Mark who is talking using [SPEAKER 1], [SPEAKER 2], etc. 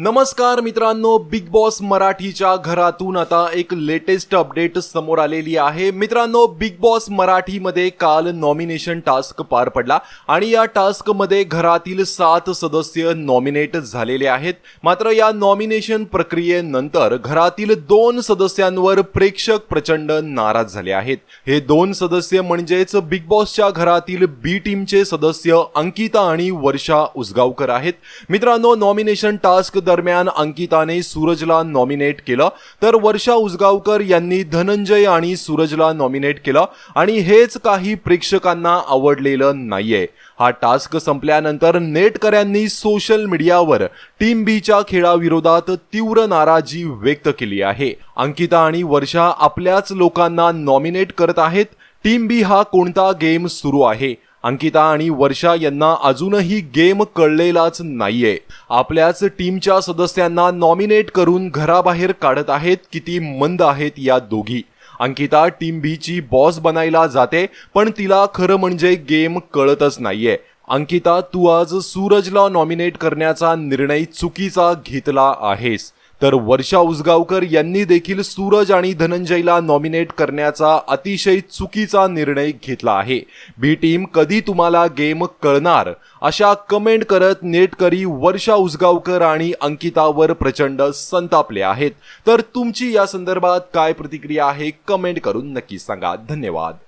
[SPEAKER 1] नमस्कार मित्रांनो big boss मराठीच्या घरातून आता एक लेटेस्ट अपडेट समोर आलेली आहे. मित्रांनो बिग बॉस मराठीमध्ये काल नॉमिनेशन टास्क पार पडला आणि या टास्कमध्ये घरातील सात सदस्य नॉमिनेट झालेले आहेत. मात्र या नॉमिनेशन प्रक्रियेनंतर घरातील दोन सदस्यांवर प्रेक्षक प्रचंड नाराज झाले आहेत. हे दोन सदस्य म्हणजेच बिग बॉसच्या घरातील बी टीमचे सदस्य अंकिता आणि वर्षा उसगावकर आहेत. मित्रांनो नॉमिनेशन टास्क दरम्यान अंकिताने सूरजला नॉमिनेट केलं. तर वर्षा उसगावकर यांनी धनंजय आणि सूरजला नॉमिनेट केलं आणि हेच काही प्रेक्षकांना आवडलेलं नाहीये. हा टास्क संपल्यानंतर नेटकऱ्यांनी सोशल मीडियावर टीम बीच्या खेळाविरोधात तीव्र नाराजी व्यक्त केली आहे. अंकिता आणि वर्षा आपल्याच लोकांना नॉमिनेट करत आहेत. टीम बी हा कोणता गेम सुरू आहे? अंकिता आणि वर्षा यांना अजूनही गेम कळलेलाच नाहीये. आपल्याच टीमच्या सदस्यांना नॉमिनेट करून घराबाहेर काढत आहेत किती मंद आहेत या दोघी. अंकिता टीम बीची बॉस बनायला जाते पण तिला खरं म्हणजे गेम कळतच नाहीये. अंकिता तू आज सूरजला नॉमिनेट करण्याचा निर्णय चुकीचा घेतला आहेस. तर वर्षा उसगावकर यांनी देखील सूरज आणि धनंजयला नॉमिनेट करण्याचा अतिशय चुकीचा निर्णय घेतला आहे. बी टीम कधी तुम्हाला गेम कळणार? अशा कमेंट करत नेटकरी वर्षा उसगावकर आणि अंकितावर प्रचंड संतापले आहेत. तर तुमची या संदर्भात काय प्रतिक्रिया आहे कमेंट करून नक्की सांगा. धन्यवाद.